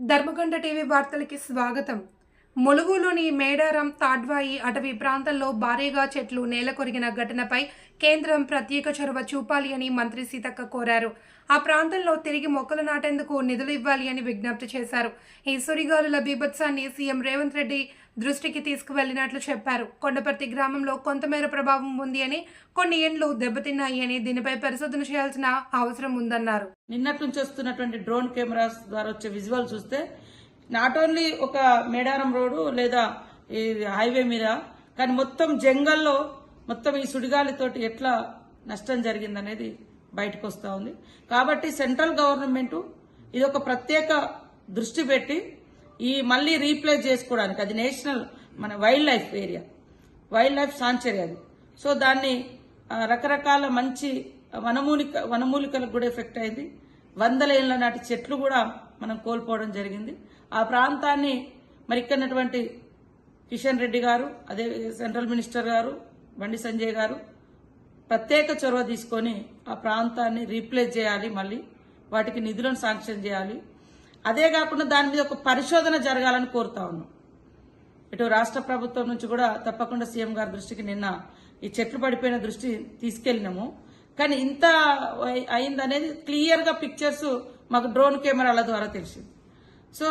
ధర్మగండ TV వార్తలకి స్వాగతం. ములుగులోని మేడారం తాడ్వాయి అటవీ ప్రాంతంలో భారీగా చెట్లు నేలకొరిగిన ఘటనపై కేంద్రం ప్రత్యేక చొరవ చూపాలి అని మంత్రి సీతక్క కోరారు. ఆ ప్రాంతంలో తిరిగి మొక్కలు నాటేందుకు నిధులు ఇవ్వాలి అని విజ్ఞప్తి చేశారు. ఈ సుడిగాలుల బీభత్సాన్ని సీఎం రేవంత్ రెడ్డి దృష్టికి తీసుకువెళ్ళినట్లు చెప్పారు. కొండపర్తి గ్రామంలో కొంతమేర ప్రభావం ఉంది అని కొన్ని ఎండ్లు దెబ్బతిన్నాయి అని దీనిపై పరిశోధన చేయాల్సిన అవసరం ఉందన్నారు. నిన్నటి నుంచి వస్తున్నటువంటి డ్రోన్ కెమెరాస్ ద్వారా వచ్చే విజువల్ చూస్తే నాట్ ఓన్లీ ఒక మేడారం రోడ్డు లేదా ఈ హైవే మీద కానీ మొత్తం జంగల్లో మొత్తం ఈ సుడిగాలితోటి ఎట్లా నష్టం జరిగిందనేది బయటకు వస్తూ ఉంది. కాబట్టి సెంట్రల్ గవర్నమెంట్ ఇది ఒక ప్రత్యేక దృష్టి పెట్టి ఈ మళ్ళీ రీప్లేస్ చేసుకోవడానికి అది నేషనల్ మన wild life area wild life sanctuary అది. సో దాన్ని రకరకాల మంచి వనమూలిక వనమూలికలకు కూడా ఎఫెక్ట్ అయింది. వందల ఏళ్ళ నాటి చెట్లు కూడా మనం కోల్పోవడం జరిగింది. ఆ ప్రాంతాన్ని మరి ఇక్కడటువంటి కిషన్ రెడ్డి గారు అదే సెంట్రల్ మినిస్టర్ గారు బండి సంజయ్ గారు ప్రత్యేక చొరవ తీసుకొని ఆ ప్రాంతాన్ని రీప్లేస్ చేయాలి మళ్ళీ. వాటికి నిధులను శాంక్షన్ చేయాలి. అదే కాకుండా దాని మీద ఒక పరిశోధన జరగాలని కోరుతా ఉన్నాం. ఇటు రాష్ట్ర ప్రభుత్వం నుంచి కూడా తప్పకుండా సీఎం గారి దృష్టికి నిన్న ఈ చెట్లు పడిపోయిన దృష్టి తీసుకెళ్ళినాము. కానీ ఇంత అయిందనేది క్లియర్గా పిక్చర్స్ మాకు డ్రోన్ కెమెరాల ద్వారా తెలిసింది. సో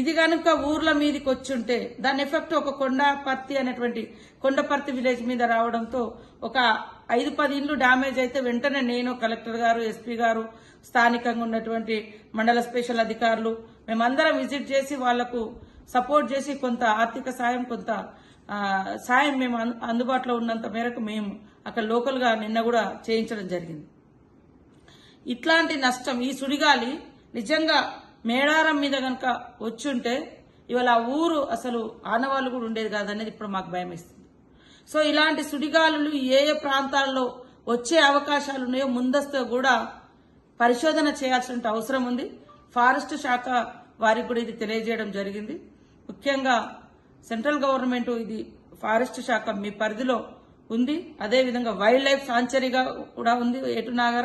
ఇది కనుక ఊర్ల మీదకి వచ్చుంటే దాని ఎఫెక్ట్ ఒక కొండపర్తి అనేటువంటి కొండపర్తి విలేజ్ మీద రావడంతో ఒక ఐదు పది ఇండ్లు డ్యామేజ్ అయితే వెంటనే నేను కలెక్టర్ గారు ఎస్పీ గారు స్థానికంగా ఉన్నటువంటి మండల స్పెషల్ అధికారులు మేమందరం విజిట్ చేసి వాళ్ళకు సపోర్ట్ చేసి కొంత ఆర్థిక సాయం కొంత సాయం మేము అందుబాటులో ఉన్నంత మేరకు మేము అక్కడ లోకల్గా నిన్న కూడా చేయించడం జరిగింది. ఇట్లాంటి నష్టం ఈ సుడిగాలి నిజంగా మేడారం మీద కనుక వచ్చుంటే ఇవాళ ఆ ఊరు అసలు ఆనవాళ్ళు కూడా ఉండేది కాదనేది ఇప్పుడు మాకు భయం ఇస్తుంది సో ఇలాంటి సుడిగాలులు ఏ ఏ ప్రాంతాల్లో వచ్చే అవకాశాలు ఉన్నాయో ముందస్తు కూడా పరిశోధన చేయాల్సిన అవసరం ఉంది. ఫారెస్ట్ శాఖ వారికి కూడా ఇది తెలియజేయడం జరిగింది. ముఖ్యంగా సెంట్రల్ గవర్నమెంట్ ఇది ఫారెస్ట్ శాఖ మీ పరిధిలో ఉంది. అదేవిధంగా వైల్డ్ లైఫ్ సాంచరీగా కూడా ఉంది. ఏటు నాగర్